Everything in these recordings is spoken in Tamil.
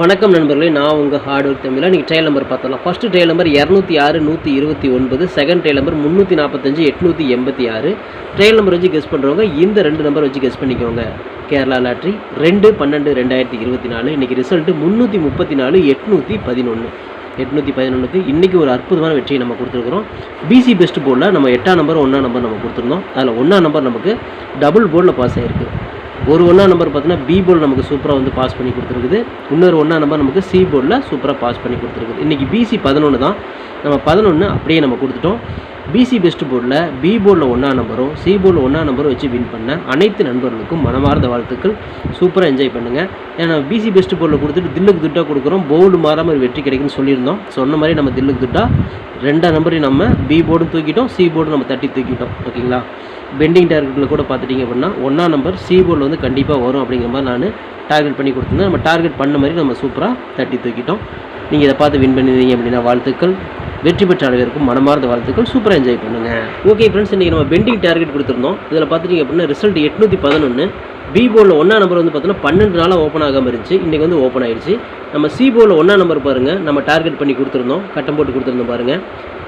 வணக்கம் நண்பர்களே நான் உங்கள் ஹார்ட் ஒர்க் தமிழில் நீங்கள் ட்ரையல் நம்பர் பார்த்தலாம் ஃபஸ்ட்டு ட்ரையல் நம்பர் இரநூத்தி ஆறு நூற்றி இருபத்தி ஒன்பது செகண்ட் ட்ரையல் நம்பர் முந்நூற்றி நாற்பத்தஞ்சு எட்நூற்றி எண்பத்தி ஆறு. ட்ரையல் நம்பர் வச்சு கெஸ் பண்ணுறவங்க இந்த ரெண்டு நம்பர் வச்சு கெஸ் பண்ணிக்கோங்க. கேரளா லாட்ரி ரெண்டு பன்னெண்டு ரெண்டாயிரத்தி இருபத்தி நாலு. இன்றைக்கி ரிசல்ட்டு முந்நூற்றி முப்பத்தி நாலு எட்நூற்றி பதினொன்று எட்நூற்றி பதினொன்றுக்கு இன்றைக்கி ஒரு அற்புதமான வெற்றியை நம்ம கொடுத்துருக்குறோம். பிசி பெஸ்ட் போர்டில் நம்ம எட்டாம் நம்பர் ஒன்றாம் நம்பர் நம்ம கொடுத்துருந்தோம். அதில் ஒன்றாம் நம்பர் நமக்கு டபுள் போர்டில் பாஸ் ஆகிருக்கு ஒரு ஒன்றா நம்பர் பார்த்தீங்கன்னா பி போர்டு நமக்கு சூப்பராக வந்து பாஸ் பண்ணி கொடுத்துருக்குது. இன்னொரு ஒன்றா நம்பர் நமக்கு சி போர்டில் சூப்பராக பாஸ் பண்ணி கொடுத்துருக்குது. இன்றைக்கி பிசி பதினொன்று தான். நம்ம பதினொன்று அப்படியே நம்ம கொடுத்துட்டோம். பிசி பெஸ்ட் போர்டில் பி போர்டில் ஒன்றா நம்பரும் சி போர்டில் ஒன்றா நம்பரும் வச்சு வின் பண்ண அனைத்து நண்பர்களுக்கும் மனமார்ந்த வாழ்த்துக்கள். சூப்பராக என்ஜாய் பண்ணுங்கள் ஏன்னா பிசி பெஸ்ட் போர்டில் கொடுத்துட்டு தில்லுக்கு துட்டாக கொடுக்குறோம். போர்டு மாறாமல் ஒரு வெற்றி கிடைக்குன்னு சொல்லியிருந்தோம். சொன்ன மாதிரி நம்ம தில்லுக்கு துட்டா ரெண்டாம் நம்பரையும் நம்ம பி போர்டும் தூக்கிட்டோம் சி போர்டும் நம்ம தட்டி தூக்கிட்டோம். ஓகேங்களா பெண்டிங் டார்கெட்டில் கூட பார்த்துட்டிங்க அப்படின்னா ஒன்றா நம்பர் சி போர்டில் வந்து கண்டிப்பாக வரும் அப்படிங்கிற மாதிரி நான் டார்கெட் பண்ணி கொடுத்துருந்தேன். நம்ம டார்கெட் பண்ண மாதிரி நம்ம சூப்பராக தட்டி தூக்கிட்டோம். நீங்கள் இதை பார்த்து வின் பண்ணிருந்தீங்க அப்படின்னா வாழ்த்துக்கள். வெற்றி பெற்ற அனைவருக்கும் மனமார்ந்த வாழ்த்துக்கள். சூப்பராக என்ஜாய் பண்ணுங்கள் ஓகே ஃப்ரெண்ட்ஸ் இன்றைக்கி நம்ம பெண்டிங் டார்கெட் கொடுத்துருந்தோம். இதில் பார்த்துட்டிங்க அப்படின்னா ரிசல்ட் எட்நூற்றி பதினொன்று பி போர்டில் ஒன்றா நம்பர் வந்து பார்த்தோன்னா பன்னெண்டு நாளாக ஓப்பன் ஆகாமல் இருந்துச்சு. இன்றைக்கி வந்து ஓப்பன் ஆயிடுச்சு. நம்ம சி போர்டில் ஒன்றா நம்பர் பாருங்கள் நம்ம டார்கெட் பண்ணி கொடுத்துருந்தோம். கட்டம் போட்டு கொடுத்துருந்தோம் பாருங்கள்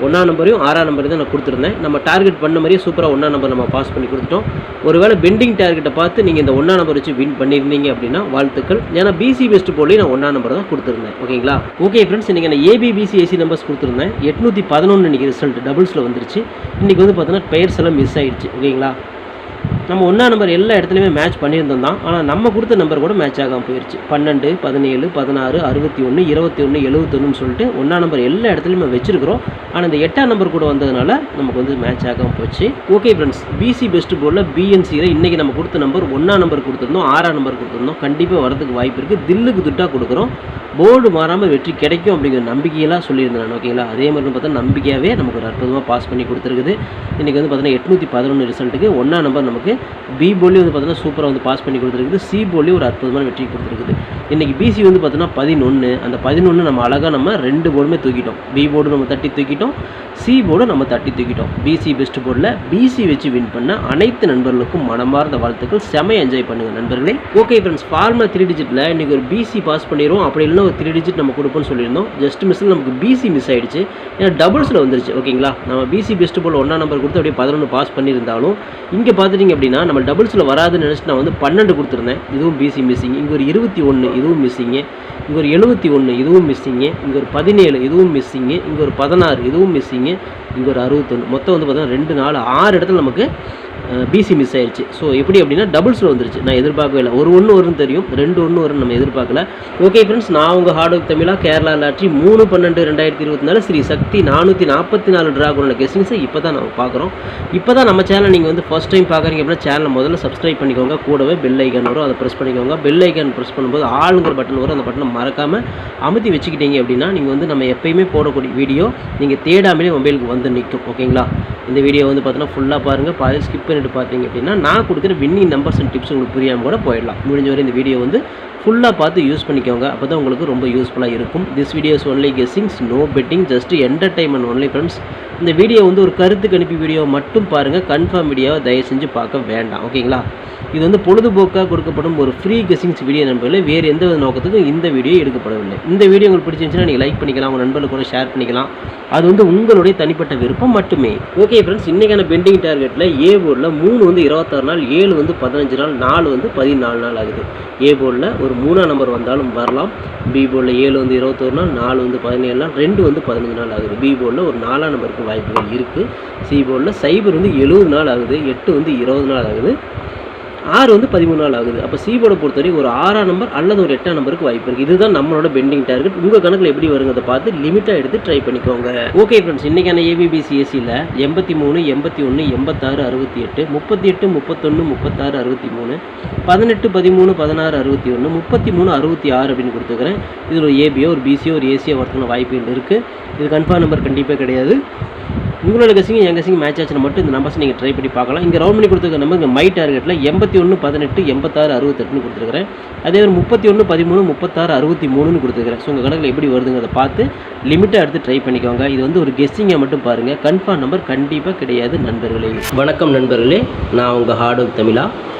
ஒன்றா நம்பரையும் ஆறாம் நம்பரையும் தான் நான் கொடுத்துருந்தேன். நம்ம டார்கெட் பண்ண மாதிரியே சூப்பராக ஒன்றா நம்பர் நம்ம பாஸ் பண்ணி கொடுத்துட்டோம். ஒருவேளை பெண்டிங் டார்கெட்டை பார்த்து நீங்கள் இந்த ஒன்றா நம்பர் வச்சு வின் பண்ணியிருந்தீங்க அப்படின்னா வாழ்த்துக்கள். ஏன்னா பிசி பெஸ்ட் போலையும் நான் ஒன்றா நம்பர் தான் கொடுத்துருந்தேன். ஓகேங்களா? ஓகே ஃப்ரெண்ட்ஸ் இன்றைக்கி நான் ஏபிபிசி ஏசி நம்பர்ஸ் கொடுத்துருந்தேன். எட்நூற்றி பதினொன்று இன்றைக்கி ரிசல்ட் டபுள்ஸில் வந்துருச்சு. இன்றைக்கி வந்து பார்த்தீங்கன்னா பெயர்ஸ் எல்லாம் மிஸ் ஆகிடுச்சு ஓகேங்களா? நம்ம ஒன்றா நம்பர் எல்லா இடத்துலையுமே மேட்ச் பண்ணியிருந்தோம் தான் ஆனால் நம்ம கொடுத்த நம்பர் கூட மேட்ச் ஆகாமல் போயிடுச்சு பன்னெண்டு பதினேழு பதினாறு அறுபத்தி ஒன்று இருபத்தி ஒன்று எழுபத்தொன்னு சொல்லிட்டு ஒன்றா நம்பர் எல்லா இடத்துலையுமே வச்சிருக்கிறோம். ஆனால் இந்த எட்டாம் நம்பர் கூட வந்ததுனால நமக்கு வந்து மேட்ச் ஆகாமல் போச்சு. ஓகே ஃப்ரெண்ட்ஸ் பிசி பெஸ்ட் போர்டில் பிஎன்சியில் இன்றைக்கி நம்ம கொடுத்த நம்பர் ஒன்றா நம்பர் கொடுத்துருந்தோம் ஆறாம் நம்பர் கொடுத்துருந்தோம். கண்டிப்பாக வரதுக்கு வாய்ப்பு இருக்குது தில்லுக்கு துட்டாக கொடுக்குறோம். போர்டு மாறாமல் வெற்றி கிடைக்கும் அப்படிங்கிற நம்பிக்கையெல்லாம் சொல்லியிருந்தேன் நான் ஓகேங்களா அதே மாதிரி பார்த்தா நம்பிக்கையாகவே நமக்கு ஒரு அற்புதமாக பாஸ் பண்ணி கொடுத்துருக்குது. இன்றைக்கி வந்து பார்த்தீங்கன்னா எட்நூற்றி பதினொன்று ரிசல்ட்டுக்கு ஒன்றா நம்பர் நமக்கு பி போர்ட்லேயும் வந்து பார்த்தீங்கன்னா சூப்பராக வந்து பாஸ் பண்ணி கொடுத்துருக்குது. சி போர்ட்லேயும் ஒரு அற்புதமான வெற்றி கொடுத்துருக்குது. இன்றைக்கி பிசி வந்து பார்த்தீங்கன்னா பதினொன்று அந்த பதினொன்று நம்ம அழகாக நம்ம ரெண்டு போர்டுமே தூக்கிட்டோம். பி போர்டு நம்ம தட்டி தூக்கிட்டோம். சி போர்டு நம்ம தட்டி தூக்கிட்டோம். பிசி பெஸ்ட் போர்டில் பிசி வச்சு வின் பண்ண அனைத்து நண்பர்களுக்கும் மனமார்ந்த வாழ்த்துக்கள். செம என்ஜாய் பண்ணுங்கள் நண்பர்களே. ஓகே ஃப்ரெண்ட்ஸ் ஃபார்மல் த்ரீ டிஜிட்டில் இன்றைக்கி ஒரு பிசி பாஸ் பண்ணிடுவோம் அப்படி இல்லைன்னா ஒரு த்ரீ டிஜிட் நம்ம கொடுப்போம்னு சொல்லியிருந்தோம். ஜஸ்ட் மிஸ்ஸில் நமக்கு பிசி மிஸ் ஆகிடுச்சு ஏன்னா டபுள்ஸில் வந்துருச்சு. ஓகேங்களா நம்ம பிசி பெஸ்ட் போல் ஒன்றா நம்பர் கொடுத்து அப்படியே பதினொன்று பாஸ் பண்ணியிருந்தாலும் இங்கே பார்த்துட்டிங்க அப்படின்னா நம்ம டபுள்ஸில் வராதுன்னு நினச்சி நான் வந்து பன்னெண்டு கொடுத்துருந்தேன். இதுவும் பிசி மிஸ்ஸிங் இங்கே ஒரு இருபத்தி ஒன்று இதுவும் மிஸ்ஸிங்கு இங்கே ஒரு எழுபத்தி ஒன்று இதுவும் மிஸ்ஸிங்கு இங்கே ஒரு பதினேழு இதுவும் மிஸ்ஸிங்கு இங்கே ஒரு பதினாறு இதுவும் மிஸ்ஸிங்கு இங்கே ஒரு அறுபத்தொன்று மொத்தம் வந்து பார்த்தீங்கன்னா ரெண்டு நாலு ஆறு இடத்துல நமக்கு பிசி மிஸ் ஆயிடுச்சு ஸோ எப்படி அப்படின்னா டபுள்ஸில் வந்துருச்சு. நான் எதிர்பார்க்கவே இல்லை. ஒரு ஒன்று வரும்னு தெரியும். ரெண்டு ஒன்று வரும் நம்ம எதிர்பார்க்கல. ஓகே ஃப்ரெண்ட்ஸ் நான் உங்கள் ஹார்ட் ஒர்க் தமிழாக கேரளா லாட்ரி மூணு பன்னெண்டு ரெண்டாயிரத்தி இருபத்தி நாலு ஸ்ரீ சக்தி நானூற்றி நாற்பத்தி நாலு ட்ராகனோட கெஸ்டிங்ஸை இப்போ தான் நம்ம பார்க்குறோம். இப்போ தான் நம்ம சேனல் நீங்கள் வந்து ஃபஸ்ட் டைம் பார்க்குறீங்க அப்படின்னா சேனலை முதல்ல சப்ஸ்கிரைப் பண்ணிக்கோங்க. கூடவே பெல் ஐக்கான் வரும். அதை ப்ரெஸ் பண்ணிக்கோங்க. பெல் ஐக்கான் ப்ரெஸ் பண்ணும்போது ஆளுங்கிற பட்டன் வரும். அந்த பட்டனை மறக்காமல் அமுத்தி வச்சுக்கிட்டீங்க அப்படின்னா நீங்கள் வந்து நம்ம எப்பயுமே போடக்கூடிய வீடியோ நீங்கள் தேடாமலே மொபைலுக்கு வந்து நிற்கும் ஓகேங்களா இந்த வீடியோ வந்து பார்த்தீங்கன்னா ஃபுல்லாக பாருங்கள் பாதி ஸ்கிப் பார்த்தீங்க அப்படின்னா நான் கொடுக்குற வின்னிங் நம்பர்ஸ் அண்ட் டிப்ஸ் உங்களுக்கு புரியாமல் கூட போயிடலாம். முடிஞ்ச வரை இந்த வீடியோ வந்து ஃபுல்லாக பார்த்து யூஸ் பண்ணிக்கோங்க. அப்போ தான் உங்களுக்கு ரொம்ப யூஸ்ஃபுல்லாக இருக்கும். This videos only guessings no betting just entertainment only friends இந்த வீடியோ வந்து ஒரு கருத்து கணிப்பு வீடியோ மட்டும் பாருங்கள் கன்ஃபார்ம் வீடியோவை தயவு செஞ்சு பார்க்க வேண்டாம். ஓகேங்களா இது வந்து பொழுதுபோக்காக கொடுக்கப்படும் ஒரு ஃப்ரீ கெஸிங்ஸ் வீடியோ நண்பர்களே. வேறு எந்த வித நோக்கத்துக்கும் இந்த வீடியோ எடுக்கப்படவில்லை. இந்த வீடியோ உங்களுக்கு பிடிச்சிருந்துச்சுன்னா நீங்கள் லைக் பண்ணிக்கலாம் உங்கள் நண்பர்களுக்கு கூட ஷேர் பண்ணிக்கலாம். அது வந்து உங்களுடைய தனிப்பட்ட விருப்பம் மட்டுமே. ஓகே ஃப்ரெண்ட்ஸ் இன்றைக்கான பெண்டிங் டார்கெட்டில் ஏ போர்டில் மூணு வந்து இருபத்தாறு நாள் ஏழு வந்து பதினஞ்சு நாள் நாலு வந்து பதினாலு நாள் ஆகுது. ஏ போர்டில் ஒரு மூணாம் நம்பர் வந்தாலும் வரலாம். பி போர்டில் ஏழு வந்து இருபத்தொரு நாள் நாலு வந்து பதினேழு நாள் ரெண்டு வந்து பதினஞ்சு நாள் ஆகுது. பி போர்டில் ஒரு நாலாம் நம்பருக்கு வாய்ப்புகள் இருக்குது சி போர்டில் சைபர் வந்து எழுபது நாள் ஆகுது எட்டு வந்து இருபது நாள் ஆகுது. ஆறு வந்து பதிமூணு நாள் ஆகுது. அப்போ சிபோட பொறுத்தவரைக்கும் ஒரு ஆறாம் நம்பர் அல்லது ஒரு எட்டாம் நம்பருக்கு வாய்ப்பு இருக்குது இதுதான் நம்மளோட பெண்டிங் டார்கெட் உங்கள் கணக்கில் எப்படி வருங்கிறத பார்த்து லிமிட்டாக எடுத்து ட்ரை பண்ணிக்கோங்க. ஓகே ஃப்ரெண்ட்ஸ் இன்றைக்கான ஏபிபிசிஎஸ்சியில் எண்பத்தி மூணு எண்பத்தி ஒன்று எண்பத்தாறு அறுபத்தி எட்டு முப்பத்தி எட்டு முப்பத்தொன்று முப்பத்தாறு அறுபத்தி மூணு பதினெட்டு பதிமூணு பதினாறு அறுபத்தி ஒன்று முப்பத்தி மூணு அறுபத்தி ஆறு அப்படின்னு கொடுத்துக்கிறேன் இதில் ஒரு ஏபியோ ஒரு பிசியோ ஒரு ஏசியோ வரத்துக்கான வாய்ப்புகள் இருக்குது இது கன்ஃபார்ம் நம்பர் கண்டிப்பாக கிடையாது. இவங்களோட கசிங்க என் கசிங்க மேட்ச் ஆச்சுன்னு மட்டும் இந்த நம்பர்ஸ் நீங்கள் ட்ரை பண்ணி பார்க்கலாம். இங்கே ரவுண்ட் பண்ணி கொடுத்துருக்க நம்பர் இங்கே மை டார்கெட்டில் எண்பத்தி ஒன்று பதினெட்டு எண்பத்தாறு அறுபத்தெட்டுன்னு கொடுத்துருக்குறேன். அதே மாதிரி முப்பத்தி ஒன்று பதிமூணு முப்பத்தாறு அறுபத்தி மூணுன்னு கொடுத்துருக்குறேன். ஸோ உங்கள் கணக்கில் எப்படி வருதுங்கிறத பார்த்து லிமிட்டாக எடுத்து ட்ரை பண்ணிக்கோங்க. இது வந்து ஒரு கெஸ்ஸிங்கை மட்டும் பாருங்கள் கன்ஃபார்ம் நம்பர் கண்டிப்பாக கிடையாது நண்பர்களே. வணக்கம் நண்பர்களே. நான் உங்கள் ஹார்ட் ஒர்க் தமிழா.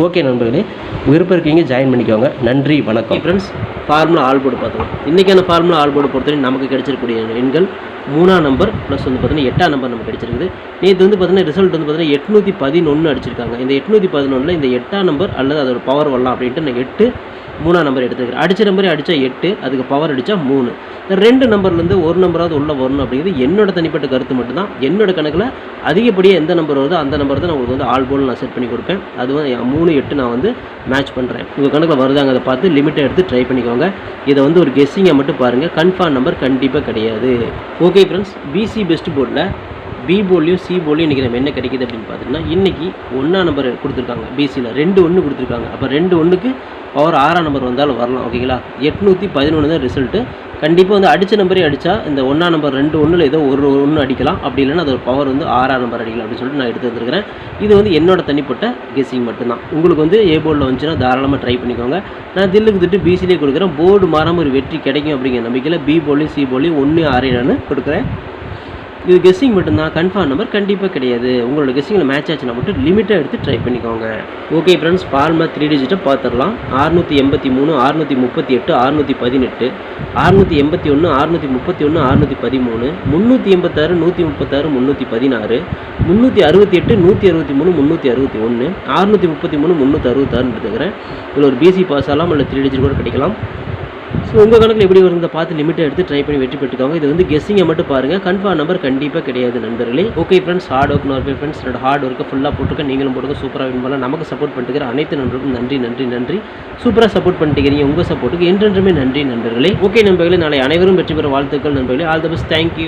ஓகே நண்பர்களே. விருப்பம் இருக்கீங்க ஜாயின் பண்ணிக்கோங்க. நன்றி வணக்கம். ஃப்ரெண்ட்ஸ் ஃபார்முலா ஆல் போர்டு பார்த்தோம் இன்றைக்கான ஃபார்முலா ஆல் போர்டு பொறுத்தவரை நமக்கு கிடைச்சிருக்கூடிய எண்கள் மூணாம் நம்பர் ப்ளஸ் வந்து பார்த்தீங்கன்னா எட்டாம் நம்பர் நமக்கு கிடைச்சிருக்குது. நேற்று வந்து பார்த்தீங்கன்னா ரிசல்ட் வந்து பார்த்தீங்கன்னா எட்நூற்றி பதினொன்று அடிச்சிருக்காங்க. இந்த எட்நூற்றி பதினொன்றில் இந்த எட்டாம் நம்பர் அல்லது அதோட பவர் வரலாம் அப்படின்ட்டு நான் எட்டு மூணாம் நம்பர் எடுத்துருக்கிறேன். அடித்த நம்பரே அடித்தா எட்டு அதுக்கு பவர் அடித்தா மூணு. இந்த ரெண்டு நம்பர்லேருந்து ஒரு நம்பராவது உள்ளே வரணும் அப்படிங்கிறது என்னோட தனிப்பட்ட கருத்து மட்டும்தான். என்னோட கணக்கில் அதிகப்படியாக எந்த நம்பர் வருதோ அந்த நம்பர் தான் நான் உங்களுக்கு வந்து ஆல் போல் நான் செட் பண்ணி கொடுப்பேன். அதுவும் மூணு எட்டு நான் வந்து மேட்ச் பண்ணுறேன் உங்கள் கணக்கில் வருதாங்க அதை பார்த்து லிமிட்டை எடுத்து ட்ரை பண்ணிக்கோங்க. இதை வந்து ஒரு கெஸ்ஸிங்கை மட்டும் பாருங்கள் கன்ஃபார்ம் நம்பர் கண்டிப்பாக கிடையாது. ஓகே ஃப்ரெண்ட்ஸ் பிசி பெஸ்ட் போர்டில் பி போர்ட்லையும் சி போர்ட்லையும் இன்றைக்கி நம்ம என்ன கிடைக்குது அப்படின்னு பார்த்தீங்கன்னா இன்றைக்கி ஒன்றா நம்பர் கொடுத்துருக்காங்க பிசியில் ரெண்டு ஒன்று கொடுத்துருக்காங்க. அப்போ ரெண்டு ஒன்றுக்கு பவர் ஆறாம் நம்பர் வந்தாலும் வரலாம் ஓகேங்களா எட்நூற்றி பதினொன்று தான் ரிசல்ட்டு கண்டிப்பாக வந்து அடித்த நம்பரே அடித்தா இந்த ஒன்றா நம்பர் ரெண்டு ஒன்றில் ஏதோ ஒரு ஒன்று அடிக்கலாம். அப்படி இல்லைன்னா அது ஒரு பவர் வந்து ஆறாம் நம்பர் அடிக்கலாம் அப்படின்னு சொல்லிட்டு நான் எடுத்து வந்திருக்கிறேன். இது வந்து என்னோட தனிப்பட்ட கெஸ்ஸிங் மட்டும்தான். உங்களுக்கு வந்து ஏ போர்டில் வந்துச்சுன்னா தாராளமாக ட்ரை பண்ணிக்கோங்க. நான் தில்லுக்கு திட்டு பிசிலே கொடுக்குறேன். போர்டு மாறாமல் ஒரு வெற்றி கிடைக்கும் அப்படிங்கிற நம்பிக்கையில் பி போர்ட்லையும் சி போர்ட்லையும் ஒன்று ஆறு நான் கொடுக்குறேன். இது கெஸ்ஸிங் மட்டும்தான். கன்ஃபார்ம் நம்பர் கண்டிப்பாக கிடையாது. உங்களோட கெஸ்ஸிங்கில் மேட்ச் ஆச்சுன்னா மட்டும் லிமிட்டாக எடுத்து ட்ரை பண்ணிக்கோங்க. ஓகே ஃப்ரெண்ட்ஸ் ஃபார்மா த்ரீ டிஜிட்டை பார்த்துடலாம். ஆறுநூற்றி எண்பத்தி மூணு ஆறுநூற்றி முப்பத்தி எட்டு ஆறுநூற்றி பதினெட்டு ஆறுநூற்றி எண்பத்தி ஒன்று ஆறுநூற்றி முப்பத்தி ஒன்று அறுநூற்றி பதிமூணு முந்நூற்றி எண்பத்தாறு நூற்றி முப்பத்தாறு முந்நூற்றி பதினாறு முந்நூற்றி அறுபத்தி எட்டு நூற்றி அறுபத்தி மூணு முந்நூற்றி அறுபத்தி ஒன்று ஆறுநூற்றி முப்பத்தி மூணு முந்நூற்றி அறுபத்தாறுன்னு எடுத்துக்கிறேன். இதில் ஒரு பிசி பாஸ் ஆகலாம் இல்லை த்ரீ டிஜிட் கூட கிடைக்கலாம். ஸோ உங்கள் கணக்கில் எப்படி வருங்க பார்த்து லிமிட்டை எடுத்து ட்ரை பண்ணி வெற்றி பெற்றுக்கோங்க. இது வந்து கெஸ்ஸிங்கை மட்டும் பாருங்கள் கன்ஃபார்ம் நம்பர் கண்டிப்பாக கிடையாது நண்பர்களே. ஓகே ஃப்ரெண்ட்ஸ் ஹார்ட் ஒர்க் நோர் ஃப்ரெண்ட்ஸ் என்னோட ஹார்ட் ஒர்க்கை ஃபுல்லாக போட்டுக்க நீங்களும் போட்டுக்க. சூப்பராக வின் பண்ணலாம். நமக்கு சப்போர்ட் பண்ணிட்டு அனைத்து நண்பர்களுக்கும் நன்றி நன்றி நன்றி. சூப்பராக சப்போர்ட் பண்ணிக்கிறீங்க உங்கள் சப்போர்ட்டுக்கு என்றென்றுமே நன்றி நண்பர்களே. ஓகே நண்பர்களே நாளை அனைவரும் வெற்றி பெற வாழ்த்துக்கள் நண்பர்களே. All the best thank you